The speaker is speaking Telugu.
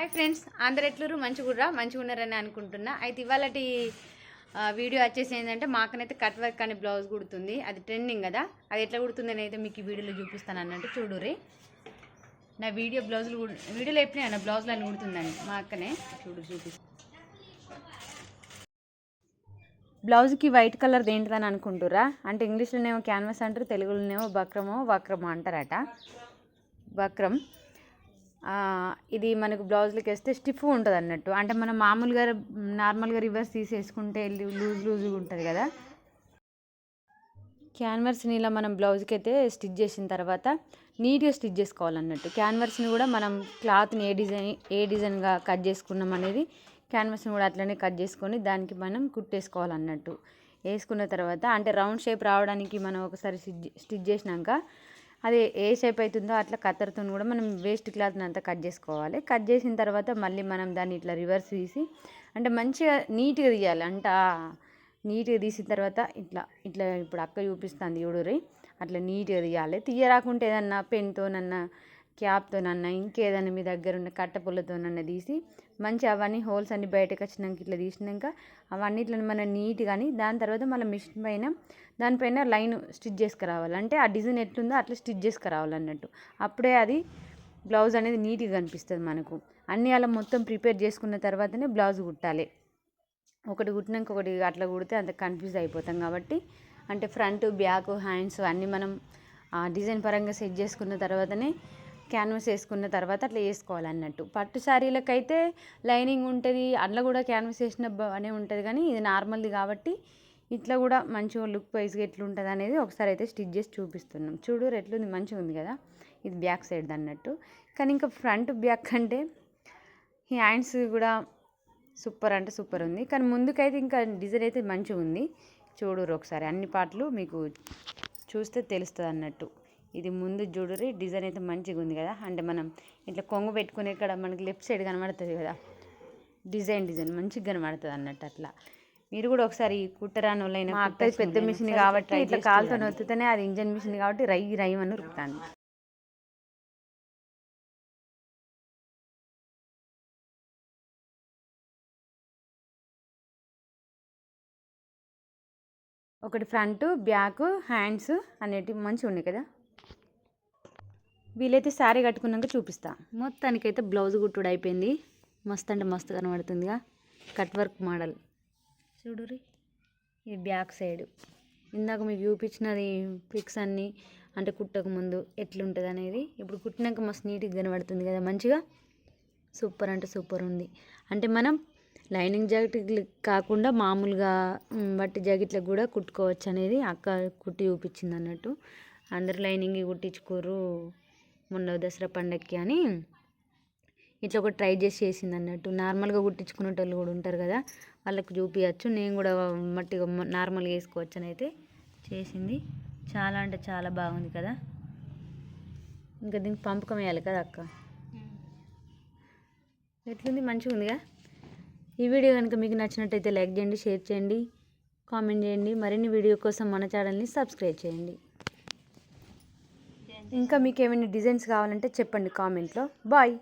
హాయ్ ఫ్రెండ్స్ అందరు ఎట్లురు మంచిగుర్రా మంచిగున్నారని అనుకుంటున్నా. అయితే ఇవాళ వీడియో వచ్చేసి ఏంటంటే మాకనైతే కట్ వర్క్ అని బ్లౌజ్ కుడుతుంది. అది ట్రెండింగ్ కదా? అది ఎట్లా కుడుతుంది అయితే మీకు ఈ వీడియోలో చూపిస్తాను అన్నట్టు చూడుర్రి. నా వీడియో బ్లౌజులు వీడియోలో ఎప్పుడే నా బ్లౌజులు అని కుడుతుందని మా అక్కనే చూడు చూపిస్తాను బ్లౌజ్కి వైట్ కలర్ ఏంటిదని అనుకుంటురా అంటే ఇంగ్లీష్లోనేమో క్యాన్వాస్ అంటారు తెలుగులోనేమో బక్రమో వక్రమో అంటారట. బక్రం ఇది మనకు బ్లౌజ్లకి వేస్తే స్టిఫ్ ఉంటుంది అన్నట్టు. అంటే మనం మామూలుగా నార్మల్గా రివర్స్ తీసేసుకుంటే లూజ్ లూజ్గా ఉంటుంది కదా? క్యాన్వర్స్ని ఇలా మనం బ్లౌజ్కి అయితే స్టిచ్ చేసిన తర్వాత నీట్గా స్టిచ్ చేసుకోవాలన్నట్టు. క్యాన్వర్స్ని కూడా మనం క్లాత్ని ఏ డిజైన్ ఏ డిజైన్గా కట్ చేసుకున్నాం అనేది క్యాన్వర్స్ని కూడా అట్లనే కట్ చేసుకొని దానికి మనం కుట్టేసుకోవాలన్నట్టు. వేసుకున్న తర్వాత అంటే రౌండ్ షేప్ రావడానికి మనం ఒకసారి స్టిచ్ స్టిచ్ చేసినాక అది ఏ షేప్ అవుతుందో అట్లా కత్తెరతో కూడా మనం వేస్ట్ క్లాత్ని అంతా కట్ చేసుకోవాలి. కట్ చేసిన తర్వాత మళ్ళీ మనం దాన్ని ఇట్లా రివర్స్ తీసి అంటే మంచిగా నీట్గా తీయాలి. అంట నీట్గా తీసిన తర్వాత ఇట్లా ఇట్లా ఇప్పుడు అక్క చూపిస్తుంది చూడురి అట్లా నీట్గా తీయాలి. తీయరాకుంటే ఏదన్నా పెన్తోనన్నా క్యాప్తోనన్నా ఇంకేదన్నా మీ దగ్గర ఉన్న కట్టపుల్లతోనన్నా తీసి మంచి అవన్నీ హోల్స్ అన్ని బయటకు వచ్చినాక ఇట్లా తీసినాక అవన్నీ మనం నీట్ కానీ దాని తర్వాత మళ్ళీ మిషన్ పైన దానిపైన లైన్ స్టిచ్ చేసుకురావాలి. అంటే ఆ డిజైన్ ఎట్లుందో అట్లా స్టిచ్ చేసుకురావాలి అన్నట్టు. అప్పుడే అది బ్లౌజ్ అనేది నీట్గా కనిపిస్తుంది మనకు. అన్నీ అలా మొత్తం ప్రిపేర్ చేసుకున్న తర్వాతనే బ్లౌజ్ కుట్టాలి. ఒకటి కుట్టినాక ఒకటి అట్లా కుడితే అంత కన్ఫ్యూజ్ అయిపోతాం కాబట్టి అంటే ఫ్రంట్ బ్యాక్ హ్యాండ్స్ అన్నీ మనం ఆ డిజైన్ పరంగా సెట్ చేసుకున్న తర్వాతనే క్యాన్వాస్ వేసుకున్న తర్వాత అట్లా వేసుకోవాలన్నట్టు. పట్టు శారీలకైతే లైనింగ్ ఉంటుంది అట్లా కూడా క్యాన్వాస్ వేసిన అనే ఉంటుంది కానీ ఇది నార్మల్ది కాబట్టి ఇట్లా కూడా మంచిగా లుక్ వైజ్గా ఎట్లుంటుంది అనేది ఒకసారి అయితే స్టిచ్ చేసి చూపిస్తున్నాం. చూడు ఎట్లుంది మంచిగా ఉంది కదా? ఇది బ్యాక్ సైడ్ అన్నట్టు. కానీ ఇంకా ఫ్రంట్ బ్యాక్ అంటే ఈ హ్యాండ్స్ కూడా సూపర్ అంటే సూపర్ ఉంది. కానీ ముందుకైతే ఇంకా డిజైన్ అయితే మంచిగా ఉంది. చూడురు ఒకసారి అన్ని పాటలు మీకు చూస్తే తెలుస్తుంది అన్నట్టు. ఇది ముందు చూడురి డిజైన్ అయితే మంచిగా ఉంది కదా. అంటే మనం ఇట్లా కొంగు పెట్టుకునే ఇక్కడ మనకి లెఫ్ట్ సైడ్ కనబడుతుంది కదా. డిజైన్ డిజైన్ మంచిగా కనబడుతుంది అన్నట్టు అట్లా. మీరు కూడా ఒకసారి కుట్టరాని వాళ్ళైనా పెద్ద మిషన్ కాబట్టి ఇట్లా కాలుతో నొత్తుతేనే అది ఇంజన్ మిషన్ కాబట్టి రై రై అని ఉరుకుతాను ఒకటి ఫ్రంట్ బ్యాక్ హ్యాండ్స్ అనేటివి మంచిగా ఉన్నాయి కదా. వీలైతే శారీ కట్టుకున్నాక చూపిస్తా. మొత్తానికైతే బ్లౌజ్ కుట్టుడు అయిపోయింది. మస్తు అంటే మస్తు కనబడుతుందిగా. Cut work model. చూడురి ఇది బ్యాక్ సైడ్. ఇందాక మీకు చూపించినది పిక్స్ అన్నీ అంటే కుట్టక ముందు ఎట్లుంటుంది అనేది ఇప్పుడు కుట్టినాక మస్తు నీట్గా కనబడుతుంది కదా మంచిగా. సూపర్ అంటే సూపర్ ఉంది. అంటే మనం లైనింగ్ జాకెట్ కాకుండా మామూలుగా బట్టి వట్టి జాకెట్లకు కూడా కుట్టుకోవచ్చు అనేది అక్క కుట్టి చూపించింది అన్నట్టు. అందరు లైనింగ్ కుట్టించుకోరు మొన్న దసరా పండగకి అని ఇట్లా ఒక ట్రై చేసి చేసింది అన్నట్టు. నార్మల్గా కుట్టించుకునే వాళ్ళు కూడా ఉంటారు కదా వాళ్ళకి చూపించచ్చు నేను కూడా మట్టిగా నార్మల్గా వేసుకోవచ్చు అని అయితే చేసింది. చాలా అంటే చాలా బాగుంది కదా. ఇంకా దీనికి పంపకం వేయాలి కదా అక్క? ఎట్లుంది? మంచిగా ఉందిగా? ఈ వీడియో కనుక మీకు నచ్చినట్టయితే లైక్ చేయండి షేర్ చేయండి కామెంట్ చేయండి. మరిన్ని వీడియో కోసం మన ఛానల్ని సబ్స్క్రైబ్ చేయండి. ఇంకా మీకు ఏమైనా డిజైన్స్ కావాలంటే చెప్పండి కామెంట్లో. బాయ్.